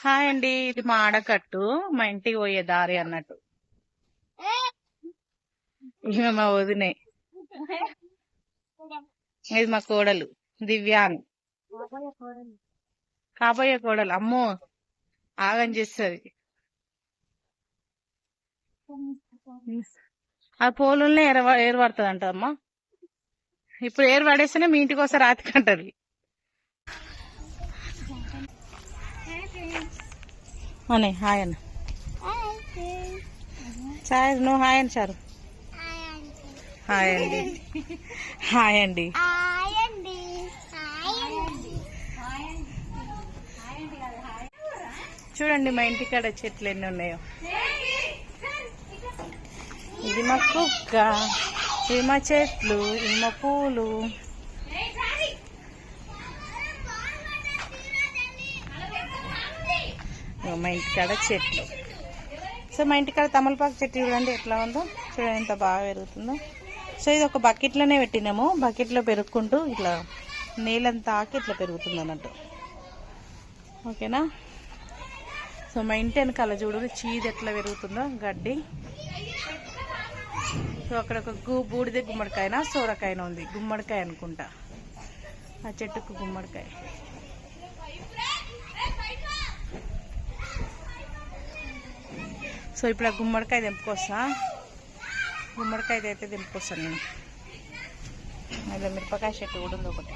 Hi అండి ఇది మా ఆడకట్టు. మా ఇంటికి పోయే దారి అన్నట్టు. ఈమె మా వదినే. ఇది మా కోడలు దివ్యాన్. కాబోయే కోడలు. అమ్మో ఆగం చేస్తుంది. ఆ పోలుల్నే ఏర ఏర్పడుతుంది అంట అమ్మా. ఇప్పుడు ఏరు పడేస్తేనే మీ ఇంటికి వస్తే రాతికంటది అని హాయ్ అన్న. చాయ్ నువ్వు హాయ్ అని చారు హాయ్ అండి. హాయ్ అండి. చూడండి మా ఇంటికాడ చెట్లు ఎన్ని ఉన్నాయో. ఇది మా కుక్క ఇది మా చెట్లు ఇది మా పూలు. మా ఇంటికాడ చెట్లు. సో మా ఇంటికాడ తమలపాకు చెట్టు చూడండి ఎట్లా ఉందో. చూడండి ఎంత బాగా పెరుగుతుందో. సో ఇది ఒక బకెట్లోనే పెట్టినాము. బకెట్లో పెరుగుకుంటూ ఇట్లా నీళ్ళంతా ఆకి ఇట్లా పెరుగుతుంది అన్నట్టు. ఓకేనా? సో మా ఇంటి వెనకాల చూడు చీది ఎట్లా పెరుగుతుందో గడ్డి. సో అక్కడ ఒక గు బూడిద గుమ్మడికాయన? సోరకాయన ఉంది. గుమ్మడికాయ అనుకుంటా. ఆ చెట్టుకు గుమ్మడికాయ. సో ఇప్పుడు ఆ గుమ్మడికాయ తెంపుకొస్తా. గుమ్మడికాయ అయితే తెంపుకొస్తాను నేను. మళ్ళీ మిరపకాయ చెట్టు కూడా ఉంది ఒకటి.